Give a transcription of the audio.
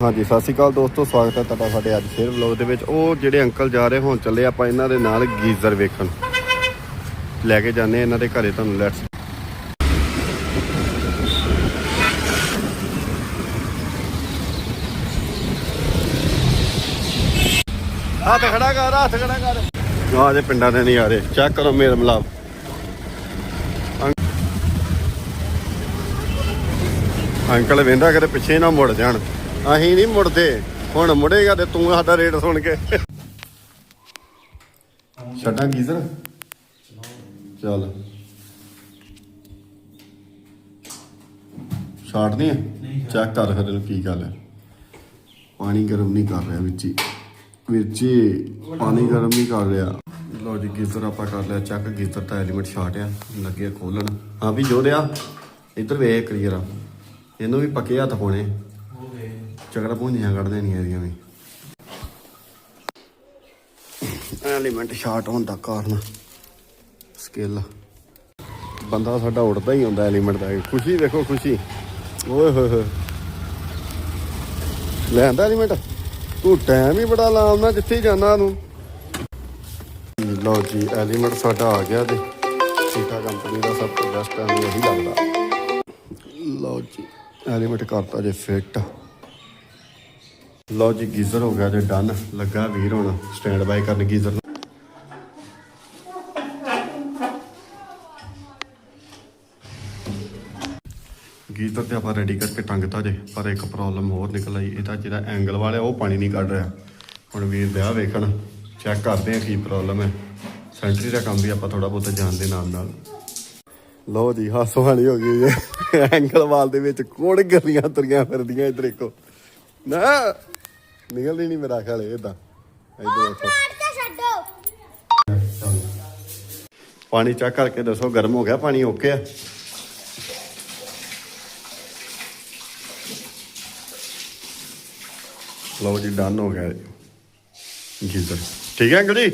ਹਾਂਜੀ, ਸਤਿ ਸ਼੍ਰੀ ਅਕਾਲ ਦੋਸਤੋ, ਸਵਾਗਤ ਹੈ ਤੁਹਾਡਾ ਸਾਡੇ ਅੱਜ ਫੇਰ ਵਲੌਗ ਦੇ ਵਿੱਚ। ਉਹ ਜਿਹੜੇ ਅੰਕਲ ਜਾ ਰਹੇ, ਹੁਣ ਚੱਲੇ ਆਪਾਂ ਇਹਨਾਂ ਦੇ ਨਾਲ ਗੀਜ਼ਰ ਵੇਖਣ। ਲੈ ਕੇ ਜਾਂਦੇ ਇਹਨਾਂ ਦੇ ਘਰੇ ਤੁਹਾਨੂੰ ਲੈਟਸ ਹੱਥ ਖੜਾ ਕਰ, ਹੱਥ ਖੜਾ ਕਰ। ਆਹ ਜੇ ਪਿੰਡਾਂ ਦੇ ਨਹੀਂ ਆ ਰਹੇ। ਚੈੱਕ ਕਰੋ ਮੇਰਾ ਮਲਾਪ ਅੰਕਲ ਵੇਂਦਾ ਕਰੇ ਪਿੱਛੇ ਨਾ ਮੁੜ ਜਾਣ। ਅਸੀਂ ਨਹੀਂ ਮੁੜਦੇ। ਹੁਣ ਮੁੜੇਗਾ ਤੇ ਤੂੰ ਸਾਡਾ ਰੇਟ ਸੁਣ ਕੇ। ਛੱਡਾਂ ਗੀਜ਼ਰ ਚੱਲ। ਛੱਡਦੀ ਆ? ਚੈੱਕ ਕਰ ਫਿਰ ਇਹਨੂੰ ਕੀ ਗੱਲ ਹੈ। ਪਾਣੀ ਗਰਮ ਨਹੀਂ ਕਰ ਰਿਹਾ ਵਿੱਚ ਹੀ। ਵਿੱਚ ਹੀ ਪਾਣੀ ਗਰਮ ਨਹੀਂ ਕਰ ਰਿਹਾ। ਲੋ ਜੀ ਗੀਜ਼ਰ ਆਪਾਂ ਕਰ ਲਿਆ। ਚੈੱਕ ਗੀਜ਼ਰ ਦਾ ਐਲੀਮੈਂਟ ਸ਼ਾਰਟ ਆ ਲੱਗੇ ਖੋਲਣ। ਹਾਂ ਵੀ ਜੋੜਿਆ ਇੱਧਰ ਵੇਖ ਕਲੀਅਰ ਆ। ਇਹਨੂੰ ਵੀ ਪੱਕੇ ਹੱਥ ਪਾਉਣੇ। ਚਕੜਾ ਭੁੰਜੀਆਂ ਕੱਢ ਦੇਣੀਆਂ ਇਹਦੀਆਂ ਵੀ। ਐਲੀਮੈਂਟ ਸ਼ਾਰਟ ਹੋਣ ਦਾ ਕਾਰਨ। ਸਕਿੱਲ ਬੰਦਾ ਸਾਡਾ ਉੜਦਾ ਹੀ ਹੁੰਦਾ ਐਲੀਮੈਂਟ ਦਾ ਖੁਸ਼ੀ ਦੇਖੋ ਖੁਸ਼ੀ। ਓਏ ਹੋਏ ਹੋਏ। ਲੈਂਦਾ ਐਲੀਮੈਂਟ ਤੂੰ ਟਾਈਮ ਹੀ ਬੜਾ ਲਾਉਣਾ ਜਿੱਥੇ ਜਾਣਾ ਤੂੰ? ਲਓ ਜੀ ਐਲੀਮੈਂਟ ਸਾਡਾ ਆ ਗਿਆ ਤੇ ਸੀਟਾ ਕੰਪਨੀ ਦਾ ਸਭ ਤੋਂ ਬੈਸਟ ਐਲੀਮੈਂਟ ਇਹੀ ਲੱਗਦਾ। ਲਓ ਜੀ ਐਲੀਮੈਂਟ ਕਰਤਾ ਜੇ ਫਿੱਟ ਲਓ ਜੀ, ਗੀਜ਼ਰ ਹੋ ਗਿਆ ਜੇ ਡਨ। ਲੱਗਾ ਵੀਰ ਹੁਣ ਸਟੈਂਡ ਬਾਈ ਕਰਨ ਗੀਜ਼ਰ ਨੂੰ ਗੀਜ਼ਰ ਤੇ ਆਪਾਂ ਰੈਡੀ ਕਰਕੇ ਟੰਗਤਾ ਜੇ, ਪਰ ਇੱਕ ਪ੍ਰੋਬਲਮ ਹੋਰ ਨਿਕਲ ਆਈ। ਇਹਦਾ ਜਿਹੜਾ ਐਂਗਲ ਵਾਲਾ, ਉਹ ਪਾਣੀ ਨਹੀਂ ਕੱਢ ਰਿਹਾ। ਹੁਣ ਵੀਰ ਵਿਆਹ ਵੇਖਣ ਚੈੱਕ ਕਰਦੇ ਆ ਕੀ ਪ੍ਰੋਬਲਮ ਹੈ। ਸੈਂਟਰੀ ਦਾ ਕੰਮ ਵੀ ਆਪਾਂ ਥੋੜਾ ਬਹੁਤਾ ਜਾਣਦੇ ਨਾਲ ਨਾਲ। ਲਓ ਜੀ, ਹਾਸੋ ਹਾਲੀ ਹੋ ਗਈ ਜੇ। ਐਂਗਲ ਵਾਲ ਦੇ ਵਿੱਚ ਕੋੜ ਗਲੀਆਂ ਤੁਰੀਆਂ ਫਿਰਦੀਆਂ ਇਧਰ ਦੇਖੋ। ਨਾ! ਨਿਕਲਦੀ ਨਹੀਂ ਮੇਰਾ ਖਿਆਲ ਇਦਾਂ ਇਧਰ ਦੇਖੋ। ਪਾਣੀ ਚੈੱਕ ਕਰਕੇ ਦੱਸੋ ਗਰਮ ਹੋ ਗਿਆ ਪਾਣੀ ਓਕੇ ਆ? ਲਓ ਜੀ ਡਨ ਹੋ ਗਿਆ ਗੀਜ਼ਰ। ਠੀਕ ਹੈ ਅੰਕਲ ਜੀ?